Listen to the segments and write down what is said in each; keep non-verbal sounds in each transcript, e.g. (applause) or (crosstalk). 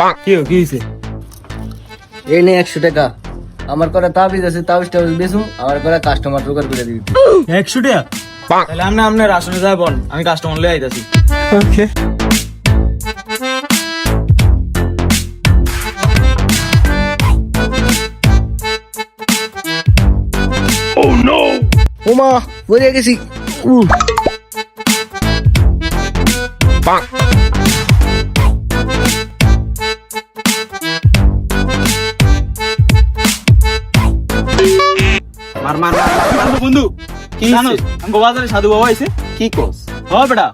কি কি হয়েছে? এই নে একশো টাকা। আমার করা তাবিজ আছে তাবিজ টাবিজ বেচুম আমার করা কাস্টমার জোগাড় করে দিবি। একশো টাকা? তাহলে আপনি আপনার আসলে যাই বল আমি কাস্টমার লিয়ে আইতাছি। ওকে ওমা পড়ে গেছি। মার মার মার, মার, মার, বন্ধু কি জানো আমি বাজারে সাধু বাবা আইছে। কি কোস? হ বেটা।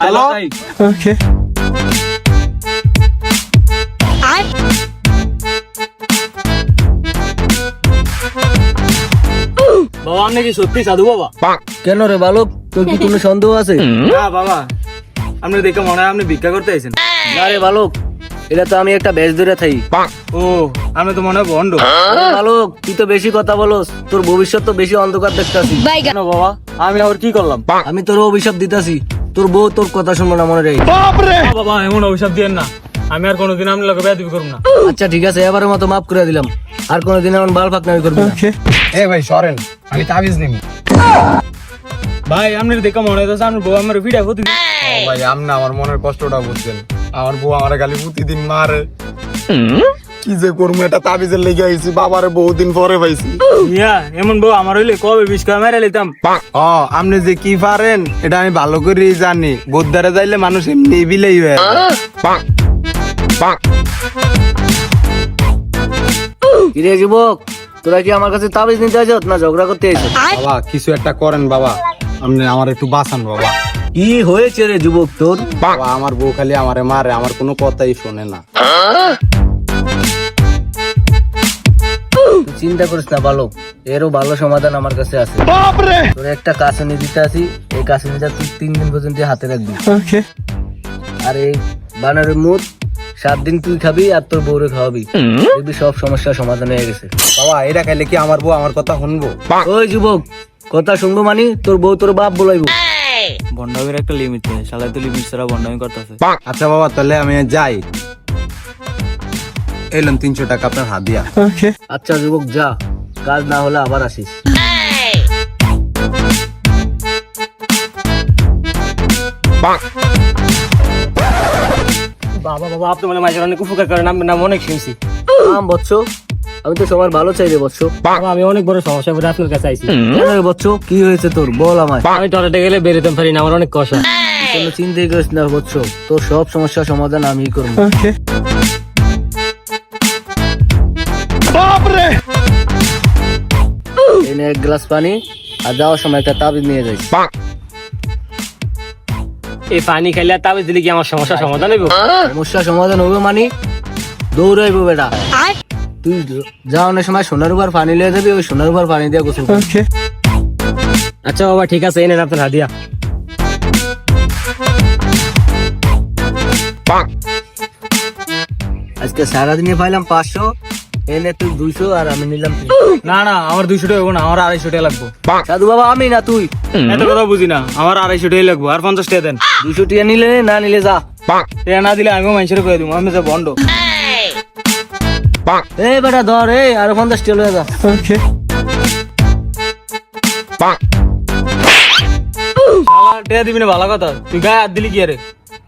হ্যালো? আই ওকে বাবা আপনি কি সত্যি সাধু বাবা? কেন রে বালক? তোর কি (laughs) কোনো সন্দেহ আছে? না বাবা। আপনি দেখে মনে হয় আপনি ভিক্ষা করতে আইছেন। না রে বালক এটা তো আমি একটা বেশ ধরে থাই ও আপনি তো মনে হয় আরে বালক তুই তো বেশি কথা বলস। তোর ভবিষ্যৎ তো বেশি অন্ধকার দেখতাছি। কেন বাবা? আমি আবার কি করলাম? আমি তোর অভিশাপ দিতাছি। তোর বউ তোর কথা শুনব না মনে রে। বাবা এমন অভিশাপ দিয়েন না। আমি আর কোনোদিন আমি লোকে বেয়াদবি করব না। আচ্ছা ঠিক আছে এবারের মতো মাফ করে দিলাম। আর কোনোদিন এমন বাল ফাঁকনামি করবি না। ওকে। এ ভাই সরেন। আমি তাবিজ নিবি ভাই আপনি দেখে মনে হইতেছে আপনার বউ আমার ভিডিও হতে ভাই আপনি আমার মনের কষ্টটা বুঝছেন। আমার বউ আমার খালি প্রতিদিন মারে। কি যে করব এটা তাবিজের লেগে আইছি বাবারে বহুদিন পরে পাইছি। ইয়া এমন বউ আমার হইলে কবে বিষ করে মেরে লিতাম ও আপনি যে কি পারেন এটা আমি ভালো করেই জানি। বোদ্ধারে যাইলে মানুষ এমনি বিলেই হয়ে। কিরে যুবক তোরা কি আমার কাছে তাবিজ নিতে আছো না ঝগড়া করতে আইছো বাবা কিছু একটা করেন বাবা। আপনি আমার একটু বাঁচান বাবা। কি হয়েছে রে যুবক তোর? আমার বউ খালি আমারে মারে আমার কোনো কথাই শোনে না। চিন্তা করিস না বালক এরও ভালো সমাধান আমার কাছে আছে। তোর একটা কাশনি দিতে আসি এই কাশনিটা তুই তিন দিন পর্যন্ত হাতে রাখবি। আর এই বানরের মুদ সাত দিন তুই খাবি আর তোর বউরে খাওয়াবি। দেখবি সব সমস্যার সমাধান হয়ে গেছে। বাবা এটা খাইলে কি আমার বউ আমার কথা শুনব? ওই যুবক কথা শুনব মানি তোর বউ তোর বাপ বলাইবো। বন্ডামির একটা লিমিট আছে শালাই তো লিমিট ছাড়া বন্ডামি করতেছে। আচ্ছা বাবা তাহলে আমি যাই। এলাম তিনশো টাকা আপনার হাত দিয়া। আচ্ছা যুবক যা। কাজ না হলে আবার আসিস। বাবা বাবা আপনি মানে মাঝে অনেক উপকার করেন আমি নাম অনেক শুনছি। আম বৎস আমি তো সবার ভালো চাই রে বৎস। আমি অনেক বড় সমস্যা করে আপনার কাছে আইছি। রে বৎস? কি হয়েছে তোর? বল আমায়। আমি টয়লেটে গেলে বেরোতে পারি না আমার অনেক কষ্ট। কোনো চিন্তাই করিস না বৎস। তোর সব সমস্যার সমাধান আমি করব। ওকে। এনে এক গ্লাস পানি আর যাওয়ার সময় একটা তাবিজ নিয়ে যাইস। এই পানি খাইলে আর তাবিজ দিলে কি আমার সমস্যা সমাধান হইব? সমস্যা সমাধান হবে মানে দৌড়াইব বেটা। তুই যাওয়ানোর সময় সোনার উপর পানি লিয়ে যাবি ওই সোনার উপর পানি দিয়ে গোসল করবি। আচ্ছা বাবা ঠিক আছে এনেন আপনার হাদিয়া। আজকে সারাদিনে পাইলাম পাঁচশো এনে তুই দুইশো আর আমি নিলাম না না আমার দুইশো টাকা না আমার আড়াইশো টাকা লাগবো। সাধু বাবা আমি না তুই? এত কথা বুঝি না আমার আড়াইশো টাকা লাগবো আর পঞ্চাশ টাকা দেন। দুইশো টিয়া নিলে নে, নিলে যা। টাকা না দিলে আমিও মানুষের করে দিব আমি যে বন্ড এই বেটা ধর এই আরও পঞ্চাশ টিয়া লয়ে যা। ওকে শালা টাকা দিবি না ভালো কথা। তুই গায়ে হাত দিলি কি আরে?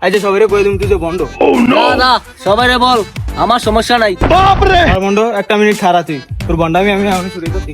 আজ সবাই কয়ে দিম তুই যে বন্ড না না সবাই রে বল আমার সমস্যা নাই। আর বন্ড একটা মিনিট খারাপ তুই। তোর বন্ড আমি আমি আমি শুরু করছি।